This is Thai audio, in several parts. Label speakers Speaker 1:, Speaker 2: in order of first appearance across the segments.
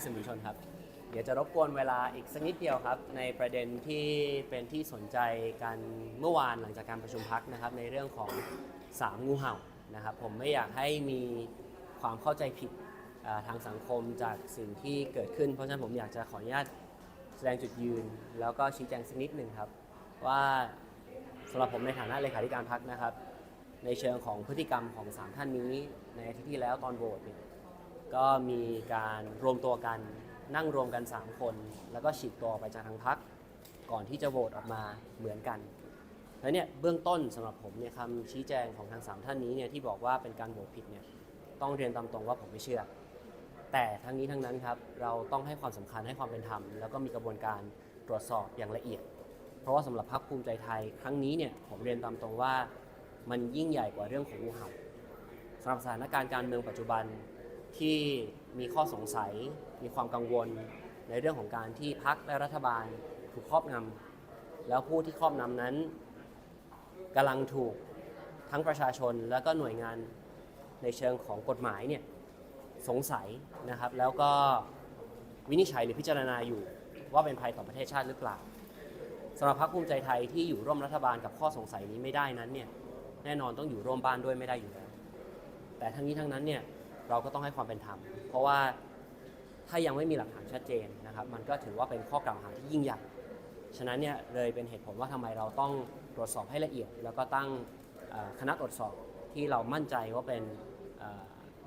Speaker 1: พี่สื่อมวลชนครับ เดี๋ยวจะรบกวนเวลาอีกสักนิดเดียวครับ ในประเด็นที่เป็นที่สนใจกันเมื่อวานหลังจากการประชุมพักนะครับ ในเรื่องของสามงูเห่านะครับ ผมไม่อยากให้มีความเข้าใจผิดทางสังคมจากสิ่งที่เกิดขึ้น เพราะฉะนั้นผมอยากจะขออนุญาตแสดงจุดยืน แล้วก็ชี้แจงสักนิดหนึ่งครับ ว่าสำหรับผมในฐานะเลขาธิการพักนะครับ ในเชิงของพฤติกรรมของสามท่านนี้ ในอาทิตย์ที่แล้วตอนโหวตเนี่ย ก็มีการรวมตัวกันนั่งรวมกัน 3 คน แล้วก็ฉีกตัวออกไปจากทางพักก่อนที่จะโหวตออกมาเหมือนกันแล้วเนี่ยเบื้องต้นสำหรับผมเนี่ยคำชี้แจงของทางสามท่านนี้เนี่ยที่บอกว่าเป็นการโหวตผิดเนี่ยต้องเรียนตามตรงว่าผมไม่เชื่อ แต่ทั้งนี้ทั้งนั้นครับเราต้องให้ความสำคัญให้ความเป็นธรรม แล้วก็มีกระบวนการตรวจสอบอย่างละเอียด เพราะว่าสำหรับพรรคภูมิใจไทย ครั้งนี้เนี่ยผมเรียนตามตรงว่ามันยิ่งใหญ่กว่าเรื่องของงูเห่าสำหรับสถานการณ์การเมืองปัจจุบัน ที่มีข้อสงสัย มีความกังวลในเรื่องของการที่พักและรัฐบาลถูกครอบงำแล้วผู้ที่ครอบงำนั้นกำลังถูกทั้งประชาชนและก็หน่วยงานในเชิงของกฎหมายเนี่ยสงสัยนะครับ แล้วก็วินิจฉัยหรือพิจารณาอยู่ว่าเป็นภัยต่อประเทศชาติหรือเปล่าสำหรับพรรคภูมิใจไทยที่อยู่ร่วมรัฐบาลกับข้อสงสัยนี้ไม่ได้นั้นเนี่ยแน่นอนต้องอยู่ร่วมบ้านด้วยไม่ได้อยู่แล้วแต่ทั้งนี้ทั้งนั้นเนี่ย เราก็ต้องให้ความเป็นธรรม เพราะว่าถ้ายังไม่มีหลักฐานชัดเจนนะครับ มันก็ถือว่าเป็นข้อกล่าวหาที่ยิ่งใหญ่ ฉะนั้นเนี่ยเลยเป็นเหตุผลว่าทำไมเราต้องตรวจสอบให้ละเอียด แล้วก็ตั้งคณะตรวจสอบที่เรามั่นใจว่าเป็น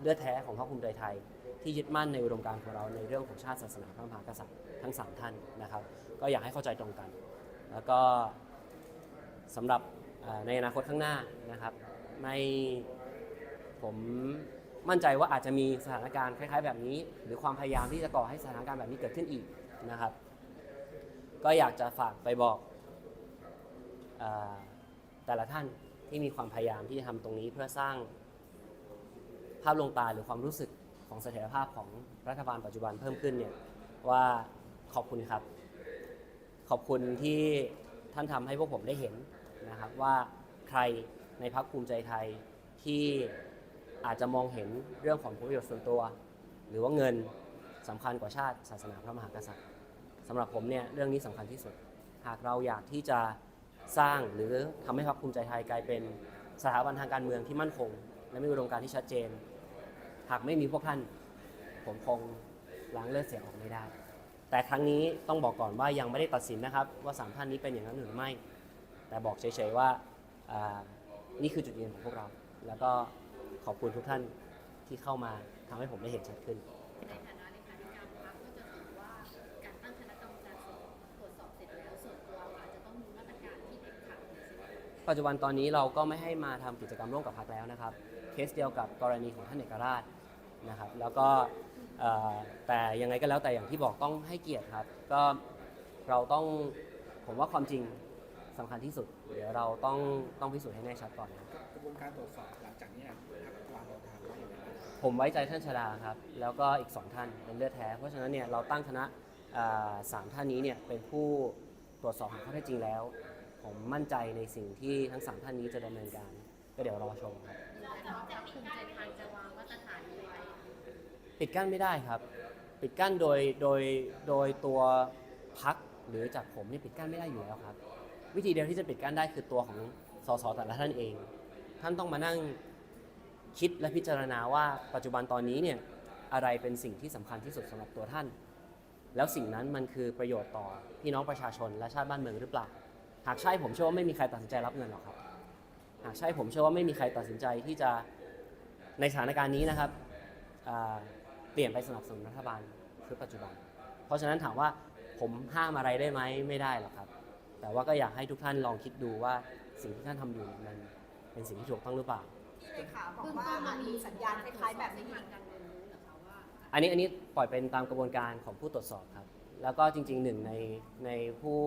Speaker 1: เลือดแท้ของพรรคภูมิใจไทย ที่ยึดมั่นในอุดมการณ์ของเราในเรื่องของชาติศาสนาพระมหากษัตริย์ทั้งสามท่านนะครับ ก็อยากให้เข้าใจตรงกัน แล้วก็สำหรับในอนาคตข้างหน้านะครับไม่ผม มั่นใจว่าอาจจะมีสถานการณ์คล้ายๆ แบบนี้ หรือความพยายามที่จะก่อให้สถานการณ์แบบนี้เกิดขึ้นอีกนะครับ ก็อยากจะฝากไปบอกอแต่ละท่านที่มีความพยายามที่จะทำตรงนี้เพื่อสร้างภาพลวงตาหรือความรู้สึกของเสถียรภาพของรัฐบาลปัจจุบันเพิ่มขึ้นเนี่ยว่าขอบคุณครับ ขอบคุณที่ท่านทำให้พวกผมได้เห็นนะครับว่าใครในพรรคภูมิใจไทยที่ อาจจะมองเห็นเรื่องของผลประโยชน์ส่วนตัว หรือว่าเงินสำคัญกว่าชาติศาสนาพระมหากษัตริย์สำหรับผมเนี่ยเรื่องนี้สำคัญที่สุด หากเราอยากที่จะสร้างหรือทำให้พรรคภูมิใจไทยกลายเป็นสถาบันทางการเมืองที่มั่นคง และมีอุดมการณ์ที่ชัดเจน หากไม่มีพวกท่าน ผมคงล้างเลือดเสียออกไม่ได้ แต่ครั้งนี้ต้องบอกก่อนว่ายังไม่ได้ตัดสินนะครับ ว่าสามท่านนี้เป็นอย่างนั้นหรือไม่ แต่บอกเฉยๆว่านี่คือจุดยืนของพวกเรา แล้วก็ ขอบคุณทุกท่านที่เข้ามาทำให้ผมได้เห็นชัดขึ้น
Speaker 2: ในฐานะเลขาธิการพรรคก็จะถือว่าการตั้งคณะกรรมการสอบตรวจสอบเสร็จแล้วส่วนตัวอาจจะต้องมีมาตรการที่เด็ดขาดในสิ่งนี้
Speaker 1: ปัจจุบันตอนนี้เราก็ไม่ให้มาทำกิจกรรมร่วมกับพรรคแล้วนะครับ เคสเดียวกับกรณีของท่านเอกราชนะครับ แล้วก็เอ่อแต่ยังไงก็แล้วแต่อย่างที่บอกต้องให้เกียรติครับ ก็เราต้องผมว่าความจริงสำคัญที่สุด เดี๋ยวเราต้องต้องพิสูจน์ให้แน่ชัดก่อนนะ
Speaker 3: กระบวนการตรวจสอบหลังจากนี้พักวา
Speaker 1: ผมไว้ใจท่านชดาครับ แล้วก็อีกสองท่านเป็นเลือดแท้ เพราะฉะนั้นเนี่ยเราตั้งคณะอ่าสามท่านนี้เนี่ยเป็นผู้ตรวจสอบหาข้อเท็จจริงแล้ว ผมมั่นใจในสิ่งที่ทั้งสามท่านนี้จะดำเนินการ ก็เดี๋ยวรอชมครับ
Speaker 2: ยืนยันว่าพรรคภูมิใจไทยจะวางมาตรฐานนี้ไว้
Speaker 1: ปิดกั้นไม่ได้ครับ ปิดกั้นโดยโดยโดยตัวพักหรือจากผมนี่ปิดกั้นไม่ได้อยู่แล้วครับ วิธีเดียวที่จะปิดกั้นได้คือตัวของสสแต่ละท่านเอง ท่านต้องมานั่ง คิดและพิจารณาว่าปัจจุบันตอนนี้เนี่ยอะไรเป็นสิ่งที่สำคัญที่สุดสำหรับตัวท่าน แล้วสิ่งนั้นมันคือประโยชน์ต่อพี่น้องประชาชนและชาติบ้านเมืองหรือเปล่า หากใช่ผมเชื่อว่าไม่มีใครตัดสินใจรับเงินหรอกครับ หากใช่ผมเชื่อว่าไม่มีใครตัดสินใจที่จะในสถานการณ์นี้นะครับเปลี่ยนไปสนับสนุนรัฐบาลชุดปัจจุบัน เพราะฉะนั้นถามว่าผมห้ามอะไรได้ไหมไม่ได้หรอกครับ แต่ว่าก็อยากให้ทุกท่านลองคิดดูว่าสิ่งที่ท่านทำอยู่มันเป็นสิ่งที่ถูกต้องหรือเปล่า
Speaker 4: เลขาบอกว่ามันมีสัญญาณคล้ายๆแบบนี้อีก
Speaker 2: การเรียนรู้เหรอคะว่า
Speaker 1: อันนี้อันนี้ปล่อยเป็นตามกระบวนการของผู้ตรวจสอบครับ แล้วก็จริงๆหนึ่งในในผู้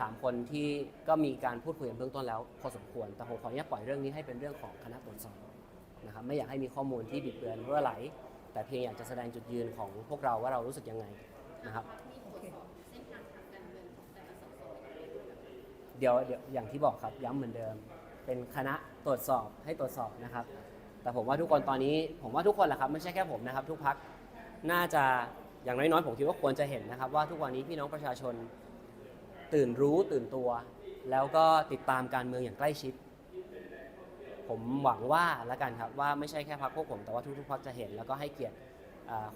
Speaker 1: สามคนที่ก็มีการพูดคุยกันเบื้องต้นแล้วพอสมควร แต่ผมขออนุญาตปล่อยเรื่องนี้ให้เป็นเรื่องของคณะตรวจสอบนะครับไม่อยากให้มีข้อมูลที่บิดเบือนรั่วไหล แต่เพียงอยากจะแสดงจุดยืนของพวกเราว่าเรารู้สึกยังไงนะครับ
Speaker 2: พรรคมีตรวจสอบเส้นทางทางการเงินของแต่ละสสอย่างไรด้วยเหรอคะ
Speaker 1: เดี๋ยวเดี๋ยวอย่างที่บอกครับย้ำเหมือนเดิม เป็นคณะตรวจสอบให้ตรวจสอบนะครับ แต่ผมว่าทุกคนตอนนี้ ผมว่าทุกคนแหละครับไม่ใช่แค่ผมนะครับ ทุกพักน่าจะอย่างน้อยๆผมคิดว่าควรจะเห็นนะครับ ว่าทุกวันนี้พี่น้องประชาชนตื่นรู้ตื่นตัว แล้วก็ติดตามการเมืองอย่างใกล้ชิด ผมหวังว่าล้วกันครับว่าไม่ใช่แค่พรรคพวกผม แต่ว่าทุกๆพรรคจะเห็น แล้วก็ให้เกียรติ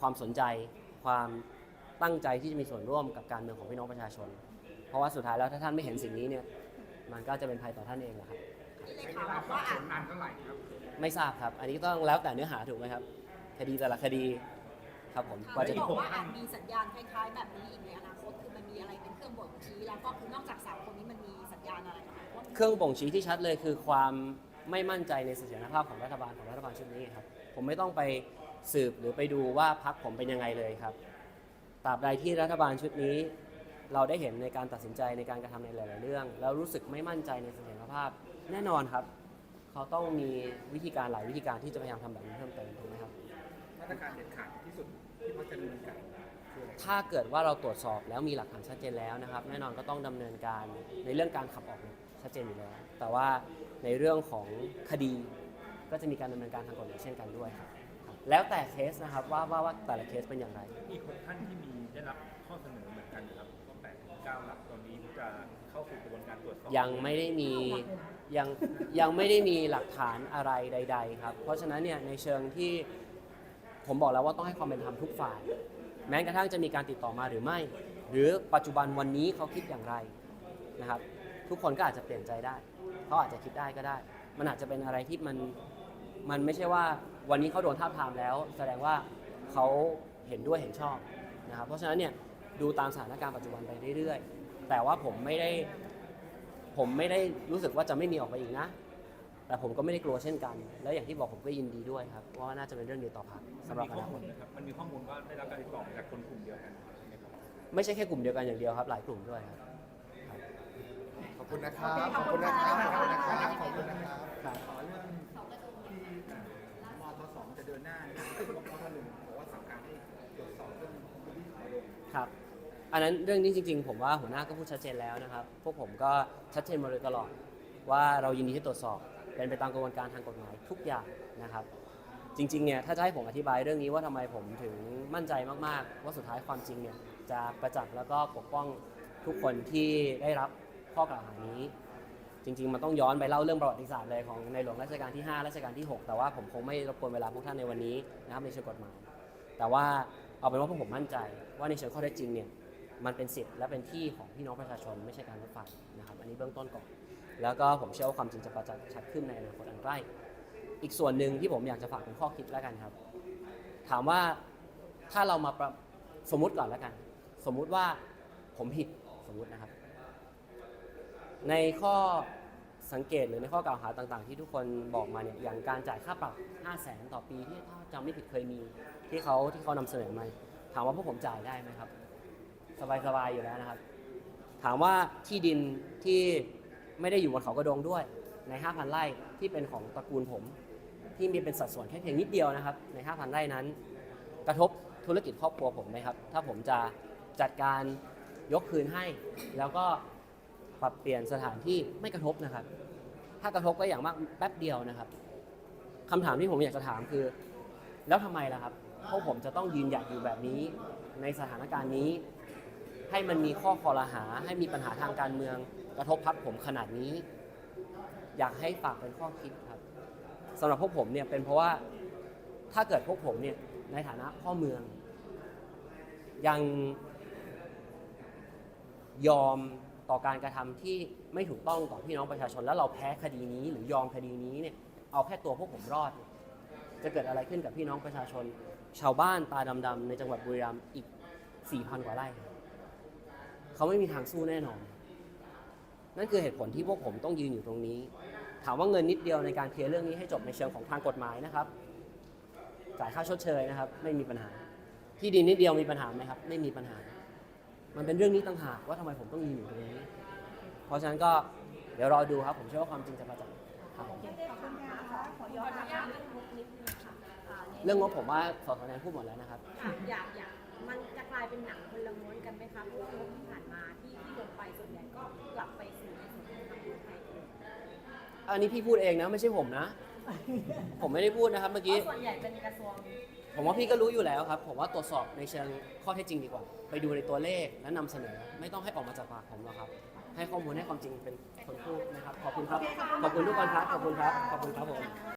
Speaker 1: ความสนใจความตั้งใจที่จะมีส่วนร่วมกับการเมืองของพี่น้องประชาชน เพราะว่าสุดท้ายแล้วถ้าท่านไม่เห็นสิ่งนี้เนี่ยมันก็จะเป็นภัยต่อท่านเองแหละครับ
Speaker 4: ที่เล
Speaker 3: ใช้
Speaker 4: ขา
Speaker 3: เวลา
Speaker 4: บอก
Speaker 3: สอบ
Speaker 4: ว่า
Speaker 3: สวนนานเท่าไหร่ครับ
Speaker 1: ไม่ทราบครับ อันนี้ต้องแล้วแต่เนื้อหาถูกไหมครับ คดีแต่ละคดีครับผมกว่าจะ
Speaker 4: ที่บอกว่าอาจมีสัญญาณคล้ายๆ แบบนี้อีกในอนาคตคือมันมีอะไรเป็นเครื่องบ่งชี้แล้วก็คือนอกจากสามคนนี้มันมีสัญญาณอะไรคะว่ามี
Speaker 1: เครื่องบ่งชี้ที่ชัดเลยคือความไม่มั่นใจในเสถียรภาพของรัฐบาลของรัฐบาลชุดนี้ครับ ผมไม่ต้องไปสืบหรือไปดูว่าพักผมเป็นยังไงเลยครับตราบใดที่รัฐบาลชุดนี้ เราได้เห็นในการตัดสินใจในการกระทำในหลาย ๆ เรื่อง แล้วรู้สึกไม่มั่นใจในเสถียรภาพ แน่นอนครับ เขาต้องมีวิธีการหลายวิธีการที่จะพยายามทำแบบนี้เพิ่มเติมถูกไหมครับ
Speaker 3: มาตรการเด็ดขาดที่สุดที่เขาจะดำเนินการคืออะไร
Speaker 1: ถ้าเกิดว่าเราตรวจสอบแล้วมีหลักฐานชัดเจนแล้วนะครับ แน่นอนก็ต้องดำเนินการในเรื่องการขับออกเนี่ยชัดเจนอยู่แล้ว แต่ว่าในเรื่องของคดีก็จะมีการดำเนินการทางกฎหมายเช่นกันด้วยครับครับ แล้วแต่เคสนะครับว่าว่าว่าแต่ละเคสเป็นอย่างไร
Speaker 5: อีกหกท่านที่มีได้รับข้อเสนอเหมือนกันนะครับก็แปดถึงเก้าหลักตอนนี้จะเข้าสู่กระบวนการตรวจสอบ
Speaker 1: ยังไม่ได้มี ยังยังไม่ได้มีหลักฐานอะไรใด ๆ ครับ เพราะฉะนั้นเนี่ยในเชิงที่ผมบอกแล้วว่าต้องให้ความเป็นธรรมทุกฝ่าย แม้กระทั่งจะมีการติดต่อมาหรือไม่ หรือปัจจุบันวันนี้เขาคิดอย่างไรนะครับ ทุกคนก็อาจจะเปลี่ยนใจได้เขาอาจจะคิดได้ก็ได้ มันอาจจะเป็นอะไรที่มันมันไม่ใช่ว่าวันนี้เขาโดนท้าทามแล้ว แสดงว่าเขาเห็นด้วยเห็นชอบนะครับเพราะฉะนั้นเนี่ยดูตามสถานการณ์ปัจจุบันไปเรื่อยๆ แต่ว่าผมไม่ได้ ผมไม่ได้รู้สึกว่าจะไม่มีออกไปอีกนะ แต่ผมก็ไม่ได้กลัวเช่นกัน แล้วอย่างที่บอกผมก็ยินดีด้วยครับว่าน่าจะเป็นเรื่องดีต่อพรรค
Speaker 5: มัน
Speaker 1: สำหรับ
Speaker 5: มี
Speaker 1: อ
Speaker 5: ข้อ
Speaker 1: นาค
Speaker 5: มู
Speaker 1: ต
Speaker 5: ลครับมันมีข้อมูลว่าได้รับการติดต่อมาจากคนกลุ่มเดียวกันใช่ไหมครับ
Speaker 1: ไม่ใช่แค่กลุ่มเดียวกันอย่างเดียวครับ หลายกลุ่มด้วยครับ
Speaker 6: ขอบคุณนะครับขอบคุณนะครับขอบคุณนะครับขอบคุณนะครับ
Speaker 1: ครับ
Speaker 3: ขอเรื่องที่มทสองจะเดินหน้าเนี่ยคือบอกมทหนึ่งบอกว่าสั่งการให้ตรวจสอบเรื่องพื้นที่ขอลง
Speaker 1: ครับ อันนั้นเรื่องนี้จริงๆ ผมว่าหัวหน้าก็พูดชัดเจนแล้วนะครับ พวกผมก็ชัดเจนมาโดยตลอด ว่าเรายินดีที่ตรวจสอบ เป็นไปตามกระบวนการทางกฎหมายทุกอย่างนะครับ จริงๆเนี่ยถ้าจะให้ผมอธิบายเรื่องนี้ว่าทำไมผมถึงมั่นใจมากๆ ว่าสุดท้ายความจริงเนี่ยจะประจักษ์แล้วก็ปกป้องทุกคนที่ได้รับข้อกล่าวหานี้ จริง ๆ มันต้องย้อนไปเล่าเรื่องประวัติศาสตร์เลยของในหลวงรัชกาลที่ 5 รัชกาลที่ 6 แต่ว่าผมคงไม่รบกวนเวลาพวกท่านในวันนี้นะครับในเชิงกฎหมาย แต่ว่าเอาเป็นว่าพวกผมมั่นใจว่าในเชิงข้อเท็จจริงเนี่ย มันเป็นสิทธิ์และเป็นที่ของพี่น้องประชาชนไม่ใช่การรถไฟนะครับ อันนี้เบื้องต้นก่อน แล้วก็ผมเชื่อว่าความจริงจะประจักษ์ชัดขึ้นในอนาคตอันใกล้ อีกส่วนหนึ่งที่ผมอยากจะฝากเป็นข้อคิดแล้วกันครับ ถามว่าถ้าเรามาสมมุติก่อนแล้วกัน สมมุติว่าผมผิดสมมุตินะครับ ในข้อสังเกตหรือในข้อกล่าวหาต่างๆ ที่ทุกคนบอกมาเนี่ยอย่างการจ่ายค่าปรับ 5 0 0แสนต่อปีที่ถ้าจำไม่ผิดเคยมีที่เขาที่เขานำเสนอมาถามว่าพวกผมจ่ายได้ไหมครับ สบายๆอยู่แล้วนะครับ ถามว่าที่ดินที่ไม่ได้อยู่บนเขากระดงด้วยใน 5,000 ไร่ที่เป็นของตระกูลผม ที่มีเป็นสัดส่วนแค่เพียงนิดเดียวนะครับ ใน 5,000 ไร่นั้น กระทบธุรกิจครอบครัวผมไหมครับ ถ้าผมจะจัดการยกคืนให้ แล้วก็ปรับเปลี่ยนสถานที่ไม่กระทบนะครับ ถ้ากระทบก็อย่างมากแป๊บเดียวนะครับคำถามที่ผมอยากจะถามคือ แล้วทำไมล่ะครับพวกผมจะต้องยืนหยัดอยู่แบบนี้ ในสถานการณ์นี้ ให้มันมีข้อคอรหา ให้มีปัญหาทางการเมืองกระทบพักผมขนาดนี้ อยากให้ฝากเป็นข้อคิดครับสำหรับพวกผมเนี่ยเป็นเพราะว่าถ้าเกิดพวกผมเนี่ยในฐานะพ่อเมือง ยังยอมต่อการกระทำที่ไม่ถูกต้องต่อพี่น้องประชาชน แล้วเราแพ้คดีนี้ หรือยอมคดีนี้เนี่ยเอาแค่ตัวพวกผมรอด จะเกิดอะไรขึ้นกับพี่น้องประชาชน ชาวบ้านตาดำๆในจังหวัดบุรีรัมย์อีก 4,000 กว่าไร่ เขาไม่มีทางสู้แน่นอน นั่นคือเหตุผลที่พวกผมต้องยืนอยู่ตรงนี้ ถามว่าเงินนิดเดียวในการเคลียร์เรื่องนี้ให้จบในเชิงของทางกฎหมายนะครับ จ่ายค่าชดเชยนะครับ ไม่มีปัญหา ที่ดินนิดเดียวมีปัญหาไหมครับ ไม่มีปัญหา มันเป็นเรื่องนี้ต่างหากว่าทำไมผมต้องยืนอยู่ตรงนี้ เพราะฉะนั้นก็เดี๋ยวรอดูครับ ผมเชื่อว่าความจริงจะประจักษ์ครับผม
Speaker 4: ขอย้อนนะคะเรื่องงบนิดนึงค่ะอ่าใน
Speaker 1: เรื่องงบผมว่าสสแนนพูดหมดแล้วนะครับ
Speaker 4: ค่ะอยากอยาก มันจะกลายเป็นหนังคนละม้วนกันไหมคะเพราะว่างบที่ผ่านมาที่ที่ลงไปส่วนใหญ่ก็กลับไปสู่ในส่วนของทางไทยเอง
Speaker 1: อันนี้พี่พูดเองนะไม่ใช่ผมนะ ผมไม่ได้พูดนะครับเมื่อ
Speaker 4: เพ
Speaker 1: กี้
Speaker 4: ราะส่วนใหญ่เป็นกระทรวง
Speaker 1: ผมว่าพี่ก็รู้อยู่แล้วครับ ผมว่าตรวจสอบในเชิงข้อเท็จจริงดีกว่า ไปดูในตัวเลขและนำเสนอ ไม่ต้องให้ออกมาจากปากผมหรอกครับ ให้ข้อมูลให้ความจริงเป็นคนพูดนะครับ ขอบคุณครับ ขอบคุณทุกคนครับ ขอบคุณครับ ขอบคุณครับผม